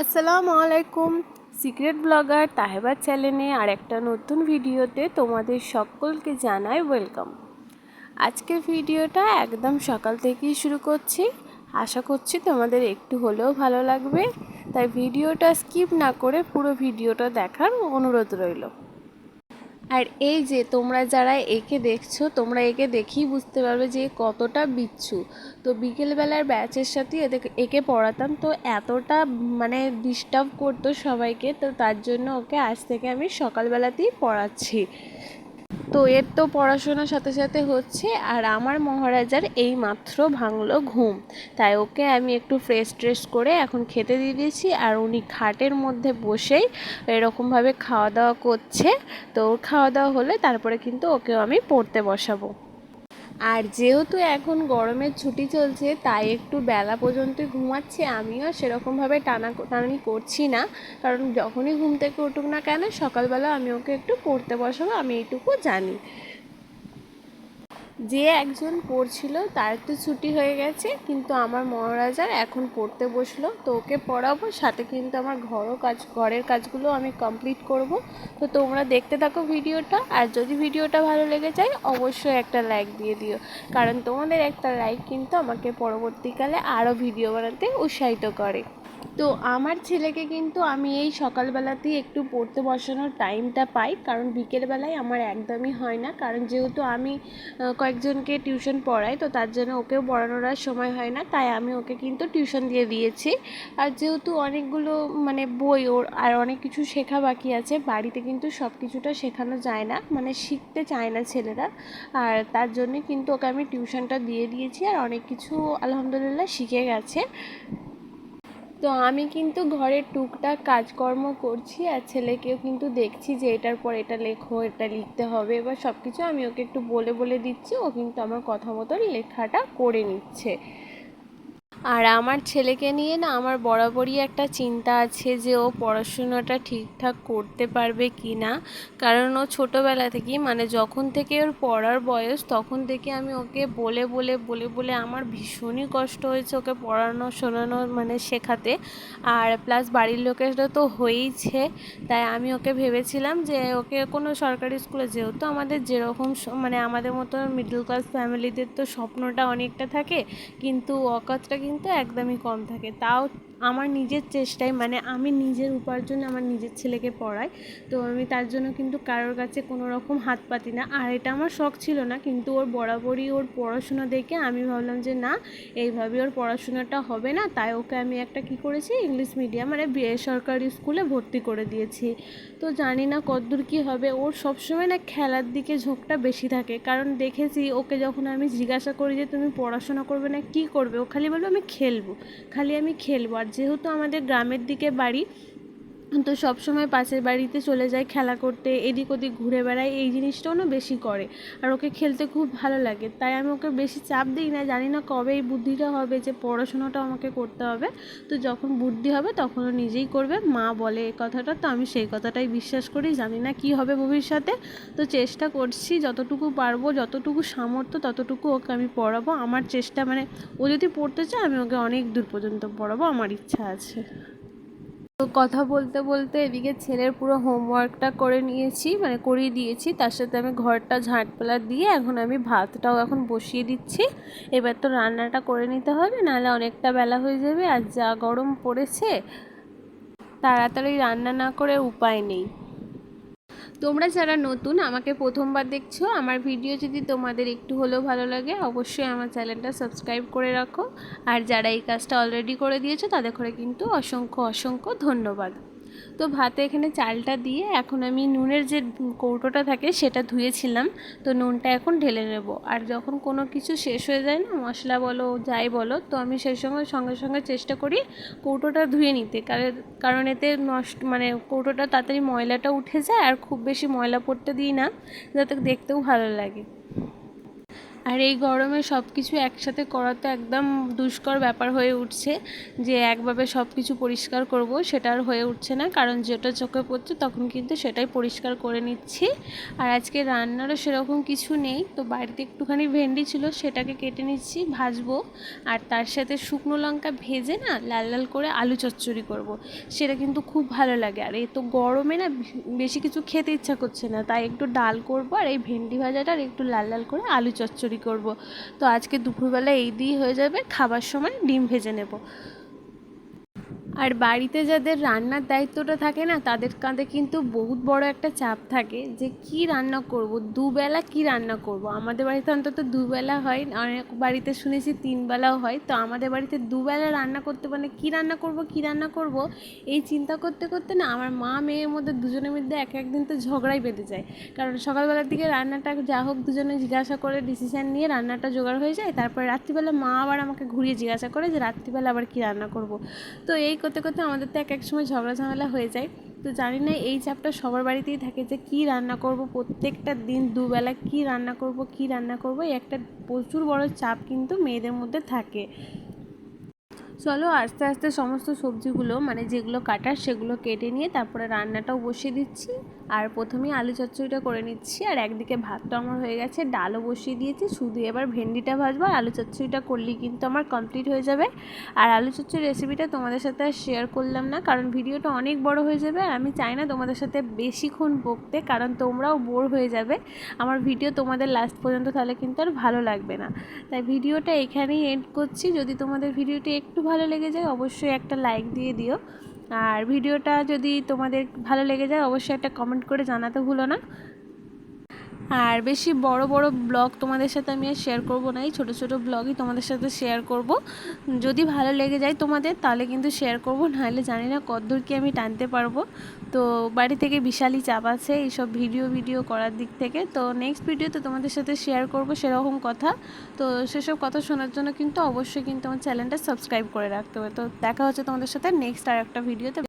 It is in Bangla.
আসসালামু আলাইকুম। সিক্রেট ব্লগার তাহেবার চ্যানেলে আর একটা নতুন ভিডিওতে তোমাদের সকলকে জানাই ওয়েলকাম। আজকের ভিডিওটা একদম সকাল থেকেই শুরু করছি। আশা করছি তোমাদের একটু হলেও ভালো লাগবে। তাই ভিডিওটা স্কিপ না করে পুরো ভিডিওটা দেখার অনুরোধ রইল। আর এই যে তোমরা যারা একে দেখছ, তোমরা একে দেখেই বুঝতে পারবে যে কতটা বিচ্ছু। তো বিকেলবেলার ব্যাচের সাথে একে পড়াতাম, তো এতটা মানে ডিস্টার্ব করতো সবাইকে, তো তার জন্য ওকে আজ থেকে আমি সকালবেলাতেই পড়াচ্ছি। তো এর তো পড়াশোনার সাথে সাথে হচ্ছে, আর আমার মহারাজার এই মাত্র ভাঙলো ঘুম। তাই ওকে আমি একটু ফ্রেশ ট্রেশ করে এখন খেতে দিয়ে দিয়েছি, আর উনি খাটের মধ্যে বসেই এরকমভাবে খাওয়া দাওয়া করছে। তো ওর খাওয়া দাওয়া হলে তারপরে কিন্তু ওকেও আমি পড়তে বসাবো। আর যেহেতু এখন গরমের ছুটি চলছে, তাই একটু বেলা পর্যন্ত ঘুমাচ্ছে। আমিও সেরকমভাবে টানা টানানি করছি না। কারণ যখনই ঘুম থেকে উঠুক না কেন সকালবেলা আমি ওকে একটু পড়তে বসাবো, আমি এইটুকু জানি। যে একজন পড়ছিল তার তো ছুটি হয়ে গেছে, কিন্তু আমার মহারাজার এখন পড়তে বসল। তো ওকে পড়াবো, সাথে কিন্তু আমার ঘরও কাজ, ঘরের কাজগুলো আমি কমপ্লিট করব। তো তোমরা দেখতে থাকো ভিডিওটা, আর যদি ভিডিওটা ভালো লেগে যায়, অবশ্যই একটা লাইক দিয়ে দিও। কারণ তোমাদের একটা লাইক কিন্তু আমাকে পরবর্তীকালে আরও ভিডিও বানাতে উৎসাহিত করে। তো আমার ছেলেকে কিন্তু আমি এই সকালবেলাতেই একটু পড়তে বসানোর টাইমটা পাই, কারণ বিকেলবেলায় আমার একদমই হয় না। কারণ যেহেতু আমি কয়েকজনকে টিউশন পড়াই তো তার জন্য ওকেও পড়ানোর আর সময় হয় না, তাই আমি ওকে কিন্তু টিউশন দিয়ে দিয়েছি। আর যেহেতু অনেকগুলো মানে বই ওর আর অনেক কিছু শেখা বাকি আছে, বাড়িতে কিন্তু সব কিছুটা শেখানো যায় না মানে শিখতে চায় না ছেলেরা। আর তার জন্যে কিন্তু ওকে আমি টিউশনটা দিয়ে দিয়েছি, আর অনেক কিছু আলহামদুলিল্লাহ শিখে গেছে। তো আমি কিন্তু ঘরের টুকটাক কাজকর্ম করছি আর ছেলেকেও কিন্তু দেখছি যে এটার পর এটা লেখো, এটা লিখতে হবে। এবার সব কিছু আমি ওকে একটু বলে বলে দিচ্ছি। ও কিন্তু আমার কথা মতন লেখাটা করে নিচ্ছে। আর আমার ছেলেকে নিয়ে না আমার বরাবরই একটা চিন্তা আছে যে ও পড়াশুনোটা ঠিকঠাক করতে পারবে কি না। কারণ ও ছোটোবেলা থেকেই মানে যখন থেকে ওর পড়ার বয়স, তখন থেকে আমি ওকে বলে বলে বলে বলে আমার ভীষণই কষ্ট হয়েছে ওকে পড়ানো, শোনানো মানে শেখাতে। আর প্লাস বাড়ির লোকেরা তো হয়েইছে, তাই আমি ওকে ভেবেছিলাম যে ওকে কোনো সরকারি স্কুলে, যেহেতু আমাদের যেরকম মানে আমাদের মতো মিডল ক্লাস ফ্যামিলিদের তো স্বপ্নটা অনেকটা থাকে, কিন্তু অকাতটা একদমই কম থাকে। তাও আমার নিজের চেষ্টায় মানে আমি নিজের উপার্জনে আমার নিজের ছেলেকে পড়াই, তো আমি তার জন্য কিন্তু কারোর কাছে কোনো রকম হাত পাতি না। আর এটা আমার শখ ছিল না, কিন্তু ওর বরাবরই ওর পড়াশোনা দেখে আমি ভাবলাম যে না, এইভাবে ওর পড়াশোনাটা হবে না, তাই ওকে আমি একটা কি করেছি, ইংলিশ মিডিয়াম মানে বেসরকারি স্কুলে ভর্তি করে দিয়েছি। তো জানি না কতদূর কী হবে, ওর সবসময় না খেলার দিকে ঝোঁকটা বেশি থাকে, কারণ দেখেছি ওকে যখন আমি জিজ্ঞাসা করি যে, তুমি পড়াশোনা করবে না, কী করবে? ও খালি বলবে, আমি খেলব। খালি আমি খেলব, আর যেহেতু আমাদের গ্রামের দিকে বাড়ি তো সব সময় পাশের বাড়িতে চলে যায় খেলা করতে, এদিক ওদিক ঘুরে বেড়ায়, এই জিনিসটাও না বেশি করে। আর ওকে খেলতে খুব ভালো লাগে। তাই আমি ওকে বেশি চাপ দিই না। জানি না কবে এই বুদ্ধিটা হবে যে পড়াশোনাটা আমাকে করতে হবে। তো যখন বুদ্ধি হবে তখন ও নিজেই করবে। মা বলে এই কথাটা, তো আমি সেই কথাটাই বিশ্বাস করি। জানি না কি হবে ভবিষ্যতে। তো চেষ্টা করছি, যতটুকু পারব, যতটুকু সামর্থ্য, ততটুকু ওকে আমি পড়াবো। আমার চেষ্টা মানে ও যদি পড়তে চায়, আমি ওকে অনেক দূর পর্যন্ত পড়াবো। আমার ইচ্ছা আছে। তো কথা বলতে বলতে এদিকে ছেলের পুরো হোমওয়ার্কটা করে নিয়েছি মানে করিয়ে দিয়েছি। তার সাথে আমি ঘরটা ঝাঁটপালা দিয়ে এখন আমি ভাতটাও এখন বসিয়ে দিচ্ছি। এবার তো রান্নাটা করে নিতে হবে, নাহলে অনেকটা বেলা হয়ে যাবে আর যা গরম পড়েছে, তাড়াতাড়ি রান্না না করে উপায় নেই। তোমরা যারা নতুন, আমাকে প্রথমবার দেখছ, আমার ভিডিও যদি তোমাদের একটু হলেও ভালো লাগে, অবশ্যই আমার চ্যানেলটা সাবস্ক্রাইব করে রাখো। আর যারা এই কাজটা অলরেডি করে দিয়েছ, তাদের করে কিন্তু অসংখ্য অসংখ্য ধন্যবাদ। তো ভাতে এখানে চালটা দিয়ে এখন আমি নুনের যে কৌটোটা থাকে সেটা ধুয়েছিলাম। তো নুনটা এখন ঢেলে নেব। আর যখন কোনো কিছু শেষ হয়ে যায় না, মশলা বলো, যাই বলো, তো আমি সেই সময় সঙ্গে সঙ্গে চেষ্টা করি কৌটোটা ধুয়ে নিতে। কারণ এতে নষ্ট মানে কৌটোটা তাড়াতাড়ি ময়লাটা উঠে যায় আর খুব বেশি ময়লা পড়তে দিই না, যাতে দেখতেও ভালো লাগে। আর এই গরমে সব কিছু একসাথে করা তো একদম দুষ্কর ব্যাপার হয়ে উঠছে যে একভাবে সব কিছু পরিষ্কার করব, সেটা আর হয়ে উঠছে না। কারণ যেটা চোখে পড়ছে তখন কিন্তু সেটাই পরিষ্কার করে নিচ্ছি। আর আজকে রান্নারও সেরকম কিছু নেই, তো বাড়িতে একটুখানি ভেন্ডি ছিল সেটাকে কেটে নিচ্ছি, ভাজবো। আর তার সাথে শুকনো লঙ্কা ভেজে না লাল লাল করে আলু চচ্চড়ি করব। সেটা কিন্তু খুব ভালো লাগে। আর এই তো গরমে না বেশি কিছু খেতে ইচ্ছা করছে না, তাই একটু ডাল করব আর এই ভেন্ডি ভাজাটা আর একটু লাল লাল করে আলু চচ্চড়ি করব। তো আজকে দুপুরবেলা এই দিয়ে হয়ে যাবে খাবার সময় ডিম ভেজে নেব আর বাড়িতে যাদের রান্নার দায়িত্বটা থাকে না, তাদের কাঁধে কিন্তু বহুত বড় একটা চাপ থাকে যে কি রান্না করব, দুবেলা কি রান্না করব। আমাদের বাড়িতে অন্তত দুবেলা হয়, অনেক বাড়িতে শুনেছি তিনবেলাও হয়। তো আমাদের বাড়িতে দুবেলা রান্না করতে মানে কি রান্না করব, কি রান্না করব, এই চিন্তা করতে করতে না আমার মা মেয়ের মধ্যে দুজনের মধ্যে এক একদিন তো ঝগড়াই বেঁধে যায়। কারণ সকালবেলার দিকে রান্নাটা যা হোক দুজনে জিজ্ঞাসা করে ডিসিশান নিয়ে রান্নাটা জোগাড় হয়ে যায়। তারপরে রাত্রিবেলা মা আবার আমাকে ঘুরিয়ে জিজ্ঞাসা করে যে রাত্রিবেলা আবার কি রান্না করব। তো এই করতে করতে আমাদের তো এক এক সময় ঝগড়া ঝামেলা হয়ে যায়। তো জানি না এই চাপটা সবার বাড়িতেই থাকে যে কি রান্না করব, প্রত্যেকটা দিন দুবেলা কি রান্না করব, কি রান্না করব, এই একটা প্রচুর বড় চাপ কিন্তু মেয়েদের মধ্যে থাকে। চলো আস্তে আস্তে সমস্ত সবজিগুলো মানে যেগুলো কাটার সেগুলো কেটে নিয়ে তারপরে রান্নাটাও বসিয়ে দিচ্ছি। আর প্রথমেই আলু চচ্চড়িটা করে নিচ্ছি, আর একদিকে ভাতটা আমার হয়ে গেছে, ডালও বসিয়ে দিয়েছি, শুধু এবার ভেন্ডিটা ভাজবো, আর আলু চচ্চড়িটা করলেই কিন্তু আমার কমপ্লিট হয়ে যাবে। আর আলু চচ্চড়ি রেসিপিটা তোমাদের সাথে আর শেয়ার করলাম না, কারণ ভিডিওটা অনেক বড় হয়ে যাবে, আর আমি চাই না তোমাদের সাথে বেশিক্ষণ বকতে, কারণ তোমরাও বোর হয়ে যাবে। আমার ভিডিও তোমাদের লাস্ট পর্যন্ত তাহলে কিন্তু আর ভালো লাগবে না। তাই ভিডিওটা এখানেই এন্ড করছি, যদি তোমাদের ভিডিওটি একটু ভালো লেগে যায়, অবশ্যই একটা লাইক দিয়ে দিও। আর ভিডিওটা যদি তোমাদের ভালো লেগে যায় অবশ্যই একটা কমেন্ট করে জানাতে ভুলো না। আর বেশি বড় বড় ব্লগ তোমাদের সাথে আমি আর শেয়ার করব না। এই ছোটো ছোটো ব্লগই তোমাদের সাথে শেয়ার করব। যদি ভালো লেগে যায় তোমাদের, তাহলে কিন্তু শেয়ার করব। নাহলে জানি না কতদূর কি আমি টানতে পারব। তো বাড়ি থেকে বিশালই চাপ আছে এইসব ভিডিও ভিডিও করার দিক থেকে। তো নেক্সট ভিডিওতে তোমাদের সাথে শেয়ার করব সেরকম কথা। তো সেসব কথা শোনার জন্য কিন্তু অবশ্যই কিন্তু আমার চ্যানেলটা সাবস্ক্রাইব করে রাখতে হবে। তো দেখা হচ্ছে তোমাদের সাথে নেক্সট আর একটা ভিডিওতে